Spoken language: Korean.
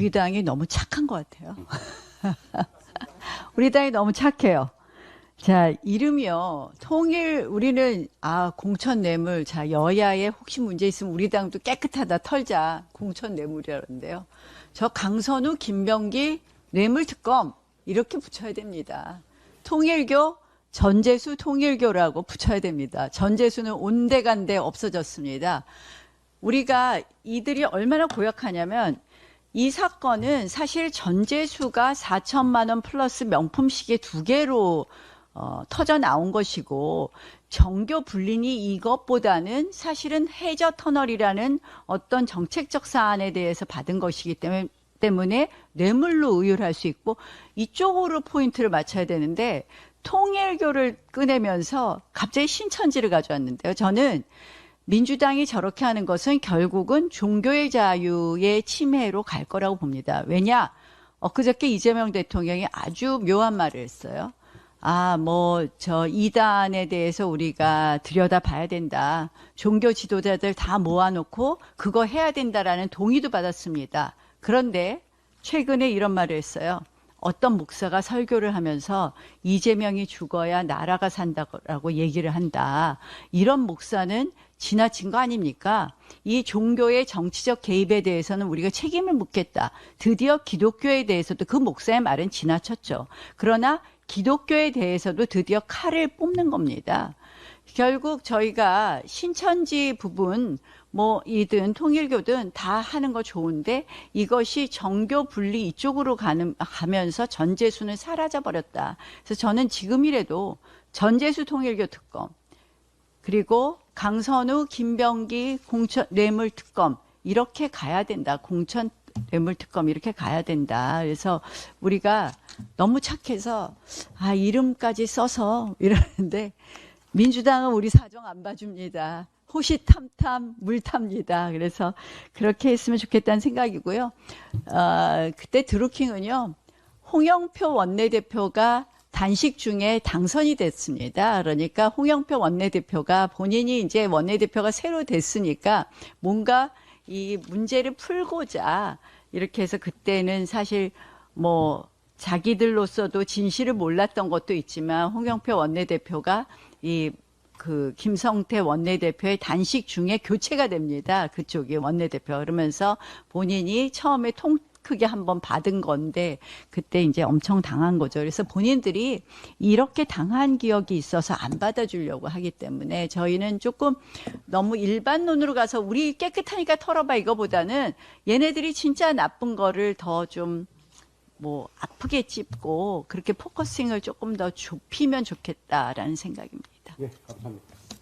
우리 당이 너무 착한 것 같아요. 우리 당이 너무 착해요. 자, 이름이요. 통일, 우리는, 아, 공천 뇌물. 자, 여야에 혹시 문제 있으면 우리 당도 깨끗하다 털자. 공천 뇌물이라는데요. 저 강선우, 김병기, 뇌물 특검. 이렇게 붙여야 됩니다. 통일교, 전재수 통일교라고 붙여야 됩니다. 전재수는 온데간데 없어졌습니다. 우리가 이들이 얼마나 고약하냐면 이 사건은 사실 전재수가 4천만 원 플러스 명품 시계 두 개로 어, 터져 나온 것이고 정교 불린이 이것보다는 사실은 해저 터널이라는 어떤 정책적 사안에 대해서 받은 것이기 때문에 때문에 뇌물로 의율할 수 있고 이쪽으로 포인트를 맞춰야 되는데 통일교를 꺼내면서 갑자기 신천지를 가져왔는데요. 저는 민주당이 저렇게 하는 것은 결국은 종교의 자유의 침해로 갈 거라고 봅니다. 왜냐? 엊그저께 이재명 대통령이 아주 묘한 말을 했어요. 아, 뭐, 저, 이단에 대해서 우리가 들여다 봐야 된다. 종교 지도자들 다 모아놓고 그거 해야 된다라는 동의도 받았습니다. 그런데 최근에 이런 말을 했어요. 어떤 목사가 설교를 하면서 이재명이 죽어야 나라가 산다고 얘기를 한다. 이런 목사는 지나친 거 아닙니까? 이 종교의 정치적 개입에 대해서는 우리가 책임을 묻겠다. 드디어 기독교에 대해서도 그 목사의 말은 지나쳤죠. 그러나 기독교에 대해서도 드디어 칼을 뽑는 겁니다. 결국 저희가 신천지 부분 뭐 이든 통일교든 다 하는 거 좋은데 이것이 정교 분리 이쪽으로 가는 가면서 전재수는 사라져 버렸다. 그래서 저는 지금이라도 전재수 통일교 특검 그리고 강선우, 김병기 공천 뇌물 특검 이렇게 가야 된다. 공천 뇌물 특검 이렇게 가야 된다. 그래서 우리가 너무 착해서 아 이름까지 써서 이러는데 민주당은 우리 사정 안 봐줍니다. 호시탐탐 물탑니다. 그래서 그렇게 했으면 좋겠다는 생각이고요. 어, 그때 드루킹은요. 홍영표 원내대표가 단식 중에 당선이 됐습니다. 그러니까 홍영표 원내대표가 본인이 이제 원내대표가 새로 됐으니까 뭔가 이 문제를 풀고자 이렇게 해서 그때는 사실 뭐 자기들로서도 진실을 몰랐던 것도 있지만 홍영표 원내대표가 이 그 김성태 원내대표의 단식 중에 교체가 됩니다. 그쪽이 원내대표 그러면서 본인이 처음에 통 크게 한번 받은 건데 그때 이제 엄청 당한 거죠. 그래서 본인들이 이렇게 당한 기억이 있어서 안 받아주려고 하기 때문에 저희는 조금 너무 일반론으로 가서 우리 깨끗하니까 털어봐 이거보다는 얘네들이 진짜 나쁜 거를 더좀 뭐 아프게 찝고 그렇게 포커싱을 조금 더 좁히면 좋겠다라는 생각입니다. 예, 감사합니다.